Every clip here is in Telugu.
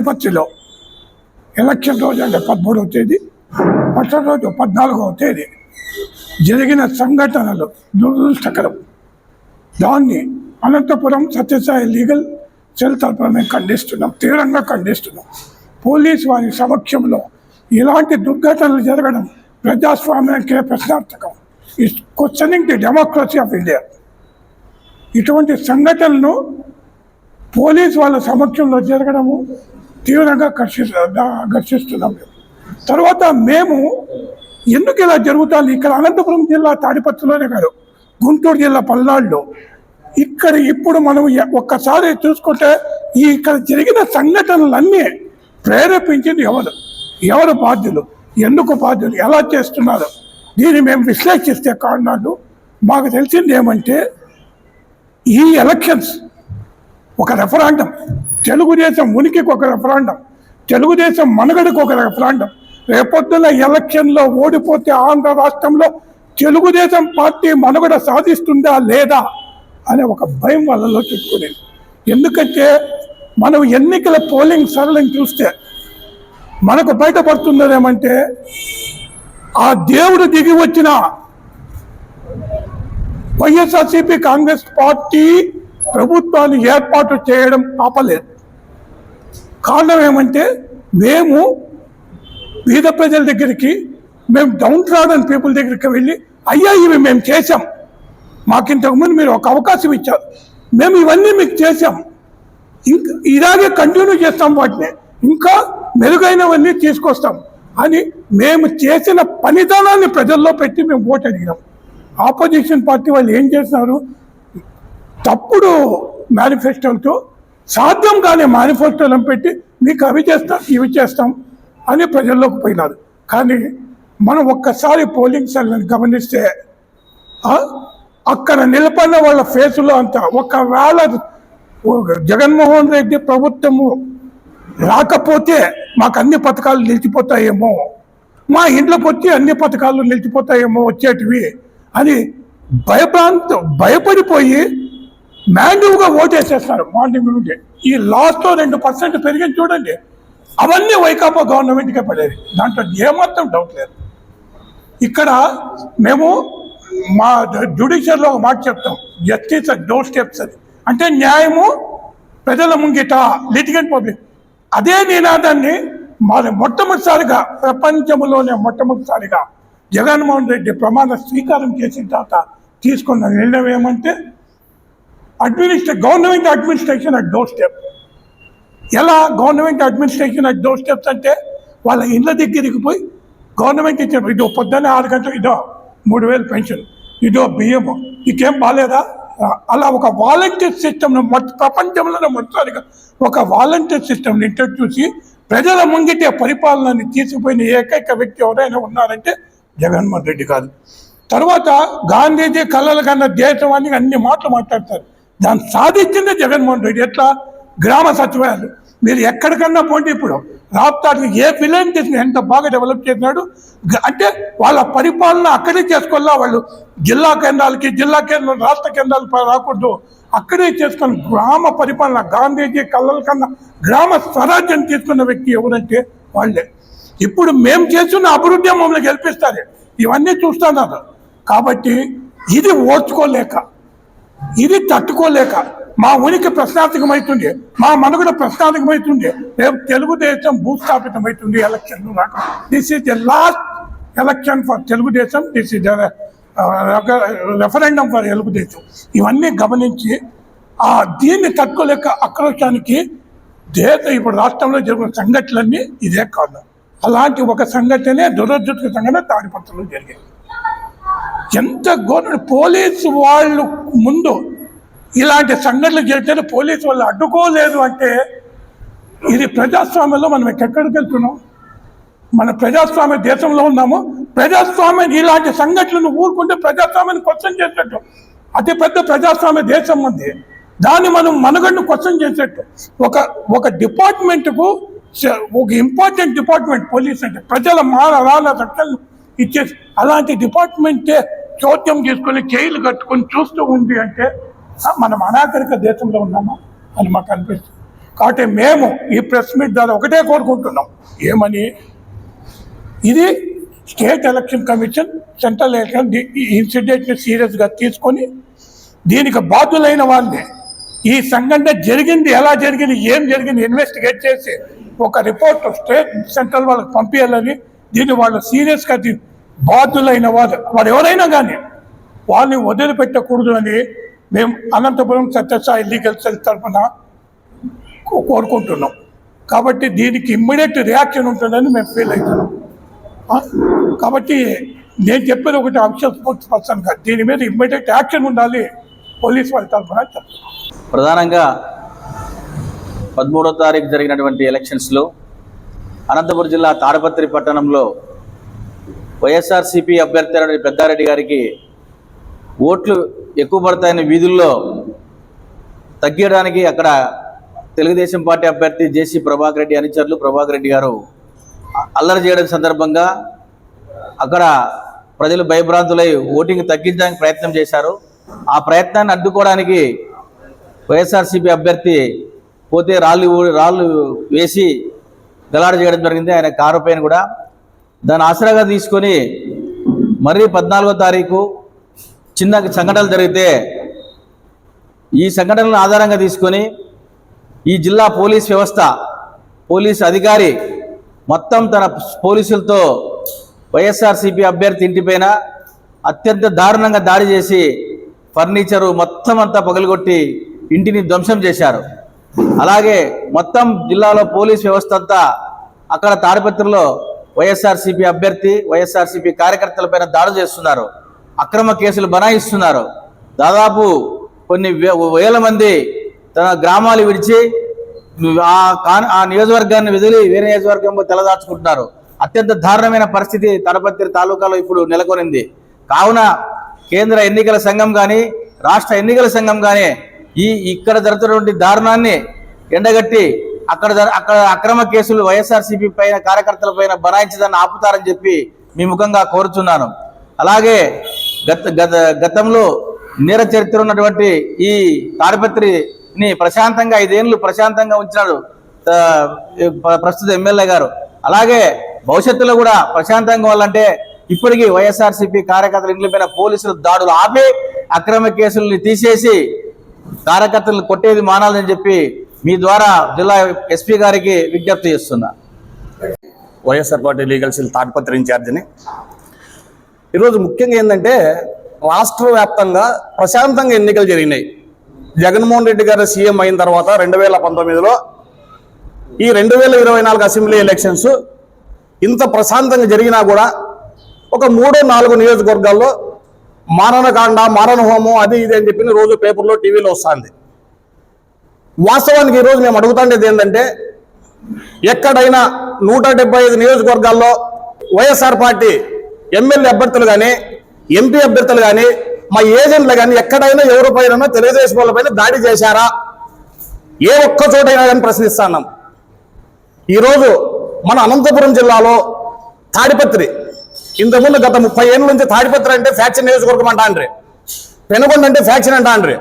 తాడిపత్రిలో ఎలక్షన్ రోజు అంటే పదమూడవ తేదీ మరుసటి రోజు పద్నాలుగవ తేదీ జరిగిన సంఘటనలు దురదృష్టకరం. దాన్ని అనంతపురం సత్యసాయి లీగల్ సెల్ తరపున మేము ఖండిస్తున్నాం తీవ్రంగా ఖండిస్తున్నాం. పోలీస్ వారి సమక్షంలో ఇలాంటి దుర్ఘటనలు జరగడం ప్రజాస్వామ్యానికే ప్రశ్నార్థకం? Is questioning the democracy of India ఇటువంటి సంఘటనలు పోలీస్ వాళ్ళ సమక్షంలో జరగడము తీవ్రంగా ఘర్షి ఘర్షిస్తున్నాం మేము. తర్వాత మేము ఎందుకు ఇలా జరుగుతుంది? ఇక్కడ అనంతపురం జిల్లా తాడిపత్రిలోనే కాదు గుంటూరు జిల్లా పల్నాడులో. ఇక్కడ ఇప్పుడు మనం ఒక్కసారి చూసుకుంటే ఈ ఇక్కడ జరిగిన సంఘటనలన్నీ ప్రేరేపించింది ఎవరు? ఎవరు బాధ్యులు? ఎందుకు బాధ్యులు? ఎలా చేస్తున్నారు? దీన్ని మేము విశ్లేషిస్తే కారణాలు మాకు తెలిసింది ఏమంటే ఈ ఎలక్షన్స్ ఒక రెఫరాండం. తెలుగుదేశం ఉనికికి ఒక రెఫరాండం తెలుగుదేశం మనుగడకు ఒక రెఫరాండం రేపొద్దున ఎలక్షన్లో ఓడిపోతే ఆంధ్ర రాష్ట్రంలో తెలుగుదేశం పార్టీ మనుగడ సాధిస్తుందా లేదా అనే ఒక భయం వాళ్ళలో చుట్టుకునేది ఎందుకంటే మనం ఎన్నికల పోలింగ్ సరళం చూస్తే మనకు బయటపడుతున్నదేమంటే ఆ దేవుడు దిగి వచ్చిన వైఎస్ఆర్సీపీ కాంగ్రెస్ పార్టీ ప్రభుత్వాన్ని ఏర్పాటు చేయడం ఆపలేదు కారణం ఏమంటే మేము బీద ప్రజల దగ్గరికి మేము డౌన్ ట్రాడన్ పీపుల్ దగ్గరికి వెళ్ళి అయ్యా ఇవి మేము చేసాం మాకు ఇంతకుముందు మీరు ఒక అవకాశం ఇచ్చారు. మేము ఇవన్నీ మీకు చేసాం ఇంకా ఇలాగే కంటిన్యూ చేస్తాం వాటిని. ఇంకా మెరుగైనవన్నీ తీసుకొస్తాం. అని మేము చేసిన పనితనాన్ని ప్రజల్లో పెట్టి మేము ఓటు అడిగినాం ఆపోజిషన్ పార్టీ వాళ్ళు ఏం చేస్తున్నారు? తప్పుడు మేనిఫెస్టోలతో సాధ్యం కాని మేనిఫెస్టోలను పెట్టి మీకు అవి చేస్తాం ఇవి చేస్తాం అని ప్రజల్లోకి పోయినారు. కానీ మనం ఒక్కసారి పోలింగ్ సెల్ని గమనిస్తే అక్కడ నిలబడిన వాళ్ళ ఫేసులో అంతా ఒకవేళ జగన్మోహన్ రెడ్డి ప్రభుత్వము రాకపోతే మాకు అన్ని పథకాలు నిలిచిపోతాయేమో మా ఇంట్లోకి వచ్చి అన్ని పథకాలు నిలిచిపోతాయేమో వచ్చేటివి అని భయప్రాంత భయపడిపోయి మ్యాండివ్గా ఓటేసేస్తారు మార్నింగ్ నుండి. ఈ లాస్ట్లో రెండు పర్సెంట్ పెరిగింది చూడండి. అవన్నీ వైకాపా గవర్నమెంట్కే పడేది. దాంట్లో ఏమాత్రం డౌట్ లేదు. ఇక్కడ మేము మా జ్యుడిషియర్లో ఒక మాట చెప్తాం. జస్టిస్ డోర్ స్టెప్స్ అని. అంటే న్యాయము ప్రజల ముంగిట లిటిగెంట్ పబ్లిక్. అదే నినాదాన్ని మరి మొట్టమొదటిసారిగా ప్రపంచంలోనే మొట్టమొదటిసారిగా జగన్మోహన్ రెడ్డి ప్రమాణ స్వీకారం చేసిన తర్వాత తీసుకున్న నిర్ణయం ఏమంటే administrate government administration at door step ఎలా government administration at door steps అంటే వాళ్ళ ఇళ్ళ దగ్గరికి పోయి గవర్నమెంట్ ఇచ్చే ఇదో పొద్దున్నే ఆరు గంటలు ఇదో మూడు వేలు పెన్షన్ ఇదో బియ్యం నీకేం బాగాలేదా అలా ఒక వాలంటీర్ సిస్టమ్ను మొత్తం ప్రపంచంలోనే మొత్తానికి ఒక వాలంటీర్ సిస్టమ్ని ఇంట్రడ్యూసి ప్రజల ముంగిటే పరిపాలనని తీసుకుపోయిన ఏకైక వ్యక్తి ఎవరైనా ఉన్నారంటే జగన్మోహన్ రెడ్డి కాదు. తర్వాత గాంధీజీ కళలు కన్న దేశం అని అన్ని మాటలు మాట్లాడతారు. దాన్ని సాధించిందే జగన్మోహన్ రెడ్డి. ఎట్లా? గ్రామ సచివాలయాలు. మీరు ఎక్కడికన్నా పోండి ఇప్పుడు. రాప్తాడికి ఏ విలేజ్ చేసిన ఎంత బాగా డెవలప్ చేసినాడు? అంటే వాళ్ళ పరిపాలన అక్కడే చేసుకోవాలా వాళ్ళు? జిల్లా కేంద్రాలకి జిల్లా కేంద్రం రాష్ట్ర కేంద్రాలు రాకూడదు. అక్కడే చేసుకుని గ్రామ పరిపాలన గాంధీజీ కళ్ళల కన్నా గ్రామ స్వరాజ్యం తీసుకున్న వ్యక్తి ఎవరంటే వాళ్ళే. ఇప్పుడు మేము చేస్తున్న అభివృద్ధి మమ్మల్ని గెలిపిస్తారు. ఇవన్నీ చూస్తున్నారు. కాబట్టి ఇది ఓర్చుకోలేక ఇది తట్టుకోలేక మా ఉనికి ప్రశ్నార్థకమవుతుంది మా మనుగడ ప్రశ్నార్థకమవుతుంది రేపు తెలుగుదేశం భూస్థాపితమవుతుంది ఎలక్షన్లు రాక this is the last election for Telugu Desam this is referendum for Telugu Desam. ఇవన్నీ గమనించి ఆ దీన్ని తట్టుకోలేక ఆక్రోశానికి దేశ ఇప్పుడు రాష్ట్రంలో జరిగిన సంఘటనలన్నీ ఇదే కారణం. అలాంటి ఒక సంఘటనే దురదృష్ట సంఘటన తాడిపత్రంలో జరిగింది. ఎంత ఘోర పోలీసు వాళ్ళు ముందు ఇలాంటి సంఘటనలు జరిగితే పోలీసు వాళ్ళు అడ్డుకోలేదు అంటే ఇది ప్రజాస్వామ్యంలో మనం ఎక్కడికి వెళ్తున్నాం? మన ప్రజాస్వామ్య దేశంలో ఉన్నాము. ప్రజాస్వామ్యం ఇలాంటి సంఘటనలు ఊరుకుంటే ప్రజాస్వామ్యాన్ని క్వశ్చన్ చేసేట్టు. అతి పెద్ద ప్రజాస్వామ్య దేశం ఉంది. దాన్ని మనం మనుగడను క్వశ్చన్ చేసేట్టు. ఒక ఒక డిపార్ట్మెంట్కు ఒక ఇంపార్టెంట్ డిపార్ట్మెంట్ పోలీస్ అంటే ప్రజల మాన రాళ్ళ రక్షణలు ఇచ్చేసి అలాంటి డిపార్ట్మెంటే చోద్యం తీసుకొని చేయిలు కట్టుకొని చూస్తూ ఉంది అంటే మనం అనాగరిక దేశంలో ఉన్నామా అని మాకు అనిపిస్తుంది. కాబట్టి మేము ఈ ప్రెస్ మీట్ ద్వారా ఒకటే కోరుకుంటున్నాం. ఏమని? ఇది state election commission central election ఈ ఇన్సిడెంట్ని సీరియస్గా తీసుకొని దీనికి బాధ్యులైన వాళ్ళని ఈ సంఘటన జరిగింది ఎలా జరిగింది ఏం జరిగింది ఇన్వెస్టిగేట్ చేసి ఒక రిపోర్ట్ స్టేట్ సెంట్రల్ వాళ్ళకి పంపించాలని దీన్ని వాళ్ళు సీరియస్గా బాధ్యులైన వారు వారు ఎవరైనా కానీ వాళ్ళని వదిలిపెట్టకూడదు అని మేము అనంతపురం సత్యసాయి లీగల్ సెల్ తరఫున కో- కోరుకుంటున్నాం. కాబట్టి దీనికి ఇమ్మీడియట్ రియాక్షన్ ఉంటుందని మేము ఫీల్ అవుతున్నాం. కాబట్టి నేను చెప్పేది ఒకటి అఫిషియల్ స్పోర్ట్స్ పర్సన్గా దీని మీద ఇమ్మీడియట్ యాక్షన్ ఉండాలి పోలీస్ వాళ్ళ తరఫున చెప్తున్నాం. ప్రధానంగా పదమూడో తారీఖు జరిగినటువంటి ఎలక్షన్స్లో అనంతపురం జిల్లా తాడపత్రి పట్టణంలో వైఎస్ఆర్సీపీ అభ్యర్థి పెద్దారెడ్డి గారికి ఓట్లు ఎక్కువ పడతాయని వీధుల్లో తగ్గించడానికి అక్కడ తెలుగుదేశం పార్టీ అభ్యర్థి జేసీ ప్రభాకర్ రెడ్డి అనుచరులు ప్రభాకర్ రెడ్డి గారు అల్లరి చేయడం సందర్భంగా అక్కడ ప్రజలు భయభ్రాంతులై ఓటింగ్ తగ్గించడానికి ప్రయత్నం చేశారు. ఆ ప్రయత్నాన్ని అడ్డుకోవడానికి వైఎస్ఆర్సీపీ అభ్యర్థి పోతే రాళ్ళు రాళ్ళు వేసి గలాడ చేయడం జరిగింది. ఆయన కారు పైన కూడా దాన్ని ఆసరాగా తీసుకొని మరీ పద్నాలుగో తారీఖు చిన్న సంఘటనలు జరిగితే ఈ సంఘటనలను ఆధారంగా తీసుకొని ఈ జిల్లా పోలీస్ వ్యవస్థ పోలీస్ అధికారి మొత్తం తన పోలీసులతో వైఎస్ఆర్సీపీ అభ్యర్థి ఇంటిపైన అత్యంత దారుణంగా దాడి చేసి ఫర్నిచరు మొత్తం అంతా పగలగొట్టి ఇంటిని ధ్వంసం చేశారు. అలాగే మొత్తం జిల్లాలో పోలీస్ వ్యవస్థ అంతా అక్కడ తాడిపత్రిలో వైఎస్ఆర్సీపీ అభ్యర్థి వైఎస్ఆర్సీపీ కార్యకర్తలపైన దాడులు చేస్తున్నారు. అక్రమ కేసులు బనాయిస్తున్నారు. దాదాపు కొన్ని వే- వేల మంది తన గ్రామాలు విడిచి ఆ కాన్ ఆ నియోజకవర్గాన్ని వదిలి వేరే నియోజకవర్గంలో తెలదాచుకుంటున్నారు అత్యంత దారుణమైన పరిస్థితి తడపత్రి తాలూకాలో ఇప్పుడు నెలకొనింది. కావున కేంద్ర ఎన్నికల సంఘం కానీ రాష్ట్ర ఎన్నికల సంఘం కానీ ఈ ఇక్కడ జరుగుతున్నటువంటి దారుణాన్ని ఎండగట్టి అక్కడ అక్కడ అక్రమ కేసులు వైఎస్ఆర్సీపీ పైన కార్యకర్తల పైన బనాయించదని ఆపుతారని చెప్పి మీ ముఖంగా కోరుచున్నాను. అలాగే గత గత గతంలో నేర చరిత్ర ఉన్నటువంటి ఈ తాడిపత్రిని ప్రశాంతంగా ఐదేళ్ళు ప్రశాంతంగా ఉంచినాడు ప్రస్తుత ఎమ్మెల్యే గారు. అలాగే భవిష్యత్తులో కూడా ప్రశాంతంగా ఉండాలంటే ఇప్పటికీ వైఎస్ఆర్సీపీ కార్యకర్తల ఇండ్లపైన పోలీసులు దాడులు ఆపి అక్రమ కేసుల్ని తీసేసి కార్యకర్తలను కొట్టేది మానాలని చెప్పి మీ ద్వారా జిల్లా ఎస్పీ గారికి విజ్ఞప్తి చేస్తున్నా. YSR party legal cell Tadipatri ఇన్ఛార్జిని. ఈరోజు ముఖ్యంగా ఏంటంటే రాష్ట్ర వ్యాప్తంగా ప్రశాంతంగా ఎన్నికలు జరిగినాయి. జగన్మోహన్ రెడ్డి గారు సీఎం అయిన తర్వాత రెండు వేల పంతొమ్మిదిలో ఈ రెండు వేల ఇరవై నాలుగు అసెంబ్లీ ఎలక్షన్స్ ఇంత ప్రశాంతంగా జరిగినా కూడా ఒక మూడు నాలుగు నియోజకవర్గాల్లో మారణకాండ మారణ హోమం అది ఇది అని చెప్పి రోజు పేపర్లో టీవీలో వస్తుంది. వాస్తవానికి ఈరోజు మేము అడుగుతుండేది ఏంటంటే ఎక్కడైనా నూట డెబ్బై ఐదు నియోజకవర్గాల్లో వైఎస్ఆర్ పార్టీ ఎమ్మెల్యే అభ్యర్థులు కానీ ఎంపీ అభ్యర్థులు కానీ మా ఏజెంట్లు కానీ ఎక్కడైనా ఎవరి పైన తెలుగుదేశం వాళ్ళ దాడి చేశారా? ఏ ఒక్క చోటైనా కానీ ప్రశ్నిస్తున్నాం ఈరోజు మన అనంతపురం జిల్లాలో తాడిపత్రి ఇంతకుముందు గత ముప్పై ఏళ్ళ నుంచి తాడిపత్రి అంటే ఫ్యాక్షన్ నియోజకవర్గం అంటా అండ్రి పెనుగొండ అంటే ఫ్యాక్షన్ అంటాండ్రి.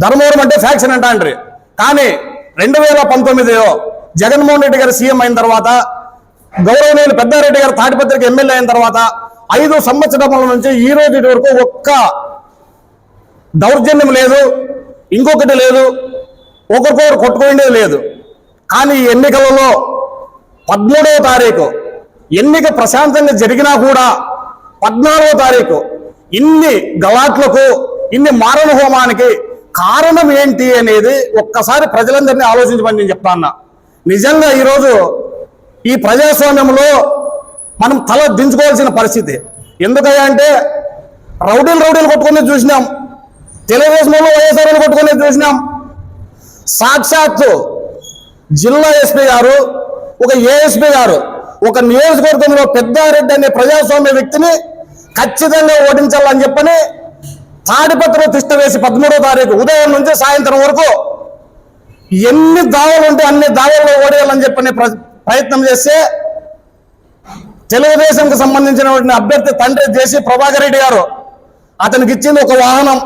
ధర్మవరం అంటే ఫ్యాక్షన్ అంటాండ్రి. కానీ రెండు వేల పంతొమ్మిదిలో జగన్మోహన్ రెడ్డి గారు సీఎం అయిన తర్వాత గౌరవనీయులు పెద్దారెడ్డి గారు తాడిపత్రికి ఎమ్మెల్యే అయిన తర్వాత ఐదు సంవత్సరముల నుంచి ఈ రోజు వరకు ఒక్క దౌర్జన్యం లేదు ఇంకొకటి లేదు ఒకరికొకరు కొట్టుకునేది లేదు. కానీ ఈ ఎన్నికలలో పద్మూడవ తారీఖు ఎన్నిక ప్రశాంతంగా జరిగినా కూడా పద్నాలుగో తారీఖు ఇన్ని గలాట్లకు ఇన్ని మారణ హోమానికి కారణం ఏంటి అనేది ఒక్కసారి ప్రజలందరినీ ఆలోచించమని నేను చెప్తాను నిజంగా ఈరోజు ఈ ప్రజాస్వామ్యంలో మనం తల దించుకోవాల్సిన పరిస్థితి. ఎందుకయ్యా అంటే రౌడీలు రౌడీలు కొట్టుకునేది చూసినాం. తెలుగుదేశంలో వైఎస్ఆర్ వాళ్ళు కొట్టుకునేది చూసినాం. సాక్షాత్తు జిల్లా ఎస్పీ గారు ఒక ఏఎస్పీ గారు ఒక నియోజకవర్గంలో పెద్దారెడ్డి అనే ప్రజాస్వామ్య వ్యక్తిని ఖచ్చితంగా ఓటించాలని చెప్పని తాడిపత్రిలో తిష్ట వేసి పదమూడో తారీఖు ఉదయం నుంచి సాయంత్రం వరకు ఎన్ని దావలు ఉంటే అన్ని దావల్లో ఓడేయాలని చెప్పని ప్ర- ప్రయత్నం చేస్తే తెలుగుదేశంకి సంబంధించిన అభ్యర్థి తండ్రి జేసీ ప్రభాకర్ రెడ్డి గారు అతనికి ఇచ్చింది ఒక వాహనం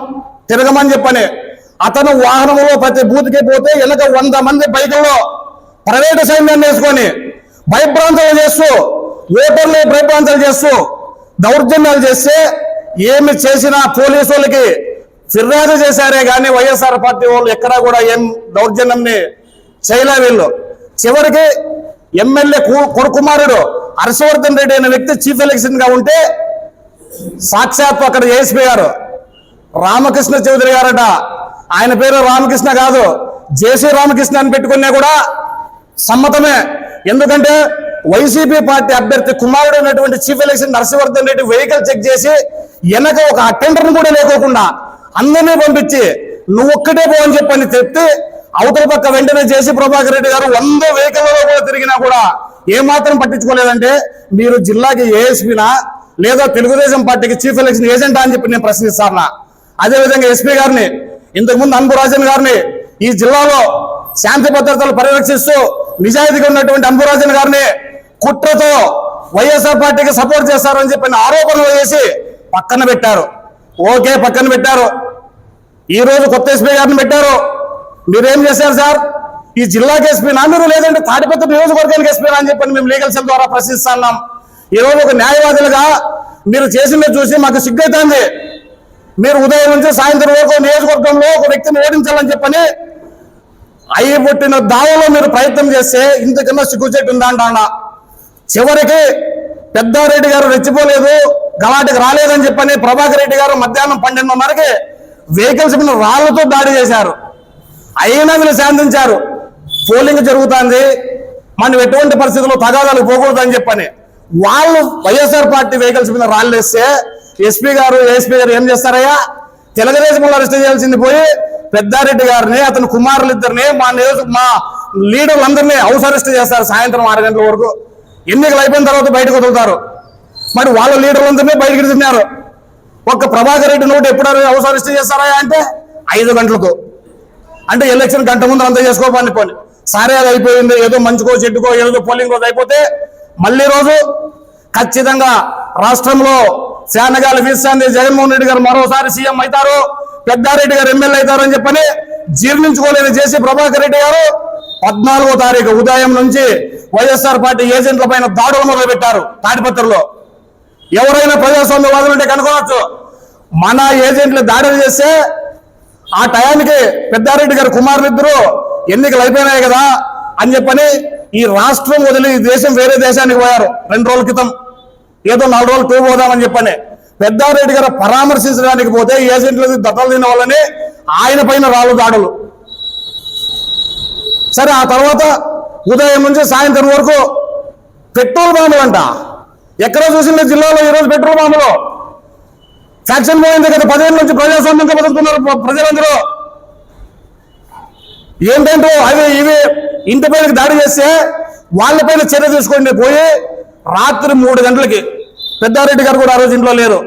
తిరగమని చెప్పని. అతను వాహనంలో ప్రతి బూత్కి పోతే వెనక వంద మంది బైకుల్లో ప్రైవేటు సైన్యాన్ని వేసుకొని భయభ్రాంతలు చేస్తూ ఓటర్లు భయభ్రాంతలు చేస్తూ దౌర్జన్యాలు చేస్తే ఏమి చేసినా పోలీసు వాళ్ళకి ఫిర్యాదు చేశారే కానీ వైఎస్ఆర్ పార్టీ వాళ్ళు ఎక్కడా కూడా ఏం దౌర్జన్యంని చేయలే వీళ్ళు. చివరికి ఎమ్మెల్యే కొడుకుమారుడు హర్షవర్ధన్ రెడ్డి అనే వ్యక్తి చీఫ్ ఎలక్షన్గా ఉంటే సాక్షాత్తు అక్కడ ఏఎస్పీ గారు రామకృష్ణ చౌదరి గారట. ఆయన పేరు రామకృష్ణ కాదు జేసీ రామకృష్ణ అని పెట్టుకున్నా కూడా సమ్మతమే. ఎందుకంటే వైసీపీ పార్టీ అభ్యర్థి కుమారుడు ఉన్నటువంటి chief election Narasimhavardhan Reddy vehicle check చేసి వెనక ఒక అటెండర్ కూడా లేకోకుండా అందరినీ పంపించి నువ్వు ఒక్కటే పో అని చెప్పని చెప్తే అవతల పక్క వెంటనే చేసి ప్రభాకర్ రెడ్డి గారు వంద వెహికల్లో కూడా తిరిగినా కూడా ఏమాత్రం పట్టించుకోలేదంటే మీరు జిల్లాకి ఏఎస్పీనా? లేదా తెలుగుదేశం పార్టీకి చీఫ్ ఎలక్షన్ ఏజెంటా? అని చెప్పి నేను ప్రశ్నిస్తాను? అదేవిధంగా ఎస్పీ గారిని ఇంతకుముందు అన్బురాజన్ గారిని ఈ జిల్లాలో శాంతి భద్రతలు పరిరక్షిస్తూ నిజాయితీగా ఉన్నటువంటి అన్బురాజన్ గారిని కుట్రతో వైఎస్ఆర్ పార్టీకి సపోర్ట్ చేస్తారని చెప్పిన ఆరోపణలు చేసి పక్కన పెట్టారు. ఓకే పక్కన పెట్టారు. ఈ రోజు కొత్త ఎస్పీ గారిని పెట్టారు. మీరేం చేశారు సార్? ఈ జిల్లాకి ఎస్పీనా మీరు లేదంటే తాడిపత్రి నియోజకవర్గానికి ఎస్పీనా అని చెప్పి మేము లీగల్ సెల్ ద్వారా ప్రశ్నిస్తున్నాం ఈ రోజు ఒక న్యాయవాదులుగా మీరు చేసింది చూసి మాకు సిగ్గైతుంది. మీరు ఉదయం నుంచి సాయంత్రం వరకు నియోజకవర్గంలో ఒక వ్యక్తిని ఓడించాలని చెప్పని అయ్యి పుట్టిన దావలో మీరు ప్రయత్నం చేస్తే ఇంతకన్నా సిగ్గుచెట్టు ఉందా అంటాడా చివరికి పెద్దారెడ్డి గారు రెచ్చిపోలేదు గలాటికి రాలేదని చెప్పని ప్రభాకర్ రెడ్డి గారు మధ్యాహ్నం పన్నెండున్నరకి వెహికల్స్ మీద రాళ్ళతో దాడి చేశారు. అయినా వీళ్ళు శాంతించారు. పోలింగ్ జరుగుతుంది. మనం ఎటువంటి పరిస్థితుల్లో తగాదాలు పోకూడదని చెప్పని వాళ్ళు వైఎస్ఆర్ పార్టీ వెహికల్స్ మీద రాళ్ళు వేస్తే ఎస్పీ గారు ఏఎస్పీ గారు ఏం చేస్తారయ్యా? తెలుగుదేశంలో అరెస్ట్ చేయాల్సింది పోయి పెద్దారెడ్డి గారిని అతని కుమారులు ఇద్దరిని మా నియోజక మా లీడర్లందరినీ హౌస్ అరెస్ట్ చేస్తారు సాయంత్రం ఆరు గంటల వరకు. ఎన్నికలు అయిపోయిన తర్వాత బయటకు వదులుతారు. మరి వాళ్ళ లీడర్లందరినీ బయటకు తిన్నారు. ఒక్క ప్రభాకర్ రెడ్డి నోటు ఎప్పుడు అవసరిస్తే చేస్తారా అంటే ఐదు గంటలకు. అంటే ఎలక్షన్ గంట ముందు అంతా చేసుకోపని పోని సరే అది అయిపోయింది ఏదో మంచుకో చెట్టుకో ఏదో పోలింగ్ రోజు అయిపోతే మళ్ళీ రోజు ఖచ్చితంగా రాష్ట్రంలో శానగాలు వీస్తాంది జగన్మోహన్ రెడ్డి గారు మరోసారి సీఎం అవుతారు పెద్దారెడ్డి గారు ఎమ్మెల్యే అవుతారు అని చెప్పని జీర్ణించుకోలేని చేసి ప్రభాకర్ రెడ్డి గారు పద్నాలుగో తారీఖు ఉదయం నుంచి వైఎస్ఆర్ పార్టీ ఏజెంట్ల పైన దాడులు మొదలుపెట్టారు తాడిపత్రిలో ఎవరైనా ప్రజాస్వామ్యవాదులు ఉంటే కనుకోవచ్చు మన ఏజెంట్లు దాడులు చేస్తే ఆ టయానికి పెద్దారెడ్డి గారి కుమారులిద్దరూ ఎన్నికలు అయిపోయినాయి కదా అని చెప్పని ఈ రాష్ట్రం వదిలి ఈ దేశం వేరే దేశానికి పోయారు రెండు రోజుల క్రితం. ఏదో నాలుగు రోజులు టూర్ పోదామని చెప్పని పెద్దారెడ్డి గారు పరామర్శించడానికి పోతే ఏజెంట్లకి దత్తలు తిన వాళ్ళని ఆయన పైన రాళ్ళు దాడులు. సరే ఆ తర్వాత ఉదయం నుంచి సాయంత్రం వరకు పెట్రోల్ బాంబులు అంట ఎక్కడ చూసిన జిల్లాలో ఈరోజు పెట్రోల్ బాంబులు. ఫ్యాక్షన్ పోయింది కదా పదేళ్ళ నుంచి ప్రజాస్వామ్యంగా బతుకుతున్నారు ప్రజలందరూ. ఏంటంటే అవి ఇవి ఇంటి పైన దాడి చేస్తే వాళ్ళపైన చర్య తీసుకోండి పోయి రాత్రి మూడు గంటలకి పెద్దారెడ్డి గారు కూడా ఆ రోజు ఇంట్లో లేరు.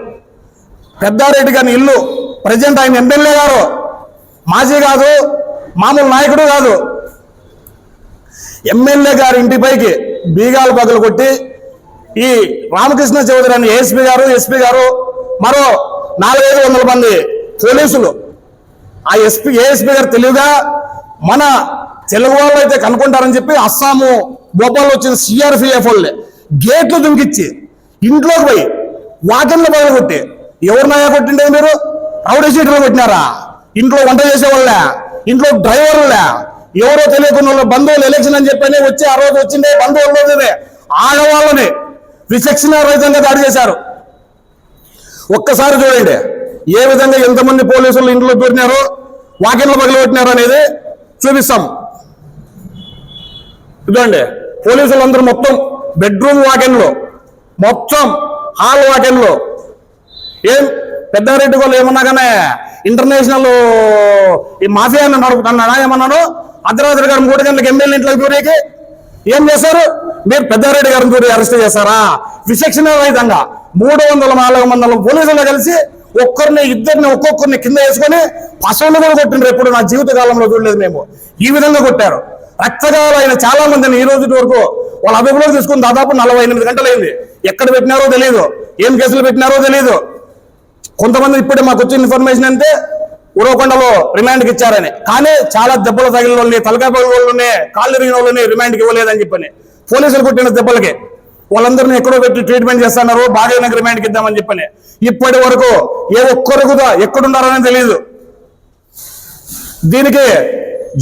పెద్దారెడ్డి గారిని ఇల్లు ప్రజెంట్ ఆయన ఎమ్మెల్యే గారు మాజీ కాదు మామూలు నాయకుడు కాదు. ఎమ్మెల్యే గారి ఇంటిపైకి బీగాలు పగలు కొట్టి ఈ రామకృష్ణ చౌదరి అని ఏఎస్పీ గారు ఎస్పీ గారు మరో నాలుగైదు వందల మంది పోలీసులు. ఆ ఎస్పీ ఏఎస్పీ గారు తెలివిగా మన తెలుగు వాళ్ళు అయితే కనుక్కుంటారని చెప్పి అస్సాము భోపాల్ వచ్చిన సిఆర్పిఎఫ్ వాళ్ళే గేట్లు దుమికిచ్చి ఇంట్లోకి పోయి వాకిన్లు పగలు కొట్టి ఎవరినయా కొట్టిండే మీరు? రౌడీ సీట్లో కొట్టినారా? ఇంట్లో వంట చేసేవాళ్ళే? ఇంట్లో డ్రైవర్లే? ఎవరో తెలియకుండా వాళ్ళ బంధువులు ఎలక్షన్ అని చెప్పని వచ్చి ఆ రోజు వచ్చిండే రోజునే ఆడవాళ్ళని విచక్షణ రహితంగా దాడి చేశారు. ఒక్కసారి చూడండి ఏ విధంగా ఎంతమంది పోలీసులు ఇంట్లో దూరినారో వాకిన్లు పగలగొట్టినారు అనేది చూపిస్తాం. ఇదండి పోలీసులు అందరూ మొత్తం బెడ్రూమ్ వాకిన్లు మొత్తం హాల్ వాకిన్లు ఏం పెద్దారెడ్డి వాళ్ళు ఏమన్నా కానీ ఇంటర్నేషనల్ ఈ మాఫియాను నడుపుతున్నాడా ఏమన్నాను అర్ధరాత్రి గారు మూడు గంటలకు ఎమ్మెల్యే ఇంట్లోకి దూరేకి. ఏం చేశారు? మీరు పెద్దారెడ్డి గారిని దూరి అరెస్ట్ చేశారా? విచక్షణ రహితంగా మూడు వందల నాలుగు వందల పోలీసులు కలిసి ఒక్కరిని ఇద్దరిని ఒక్కొక్కరిని కింద వేసుకొని పశువులు కూడా కొట్టినారు ఎప్పుడు నా జీవిత కాలంలో చూడలేదు మేము. ఈ విధంగా కొట్టారు. రక్తగాలైన చాలా మందిని ఈ రోజు వరకు వాళ్ళ అదుపులో తీసుకుని దాదాపు నలభై ఎనిమిది గంటలైంది. ఎక్కడ పెట్టినారో తెలియదు ఏం కేసులు పెట్టినారో తెలియదు కొంతమంది ఇప్పుడే మాకు వచ్చిన ఇన్ఫర్మేషన్ అంటే ఉరవకొండలో రిమాండ్కి ఇచ్చారని. కానీ చాలా దెబ్బలు తగిలిన వాళ్ళని తలకాయ పగిలిన వాళ్ళని కాళ్ళు ఇరిగిన వాళ్ళని రిమాండ్కి ఇవ్వలేదని చెప్పని. పోలీసులు కొట్టిన దెబ్బలకి వాళ్ళందరినీ ఎక్కడో పెట్టి ట్రీట్మెంట్ చేస్తున్నారు బాగా రిమాండ్కి ఇద్దామని చెప్పని. ఇప్పటి వరకు ఏ ఒక్కరు కూడా ఎక్కడున్నారని తెలియదు దీనికి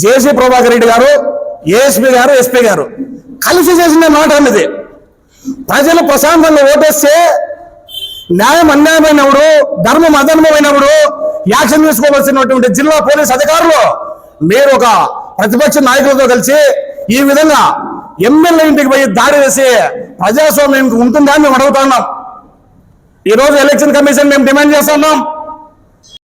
జేసీ ప్రభాకర్ రెడ్డి గారు ఏఎస్పీ గారు ఎస్పీ గారు కలిసి చేసిన మాట అన్నది. ప్రజలు ప్రశాంతంగా ఓటేస్తే న్యాయం అన్యాయమైనప్పుడు ధర్మం అధర్మమైనప్పుడు యాక్షన్ తీసుకోవాల్సినటువంటి జిల్లా పోలీస్ అధికారులు మీరు ఒక ప్రతిపక్ష నాయకులతో కలిసి ఈ విధంగా ఎమ్మెల్యే ఇంటికి పోయి దాడి వేసి ప్రజాస్వామ్యం ఉంటుందా అని మేము అడుగుతున్నాం ఈరోజు ఎలక్షన్ కమిషన్ మేము డిమాండ్ చేస్తున్నాం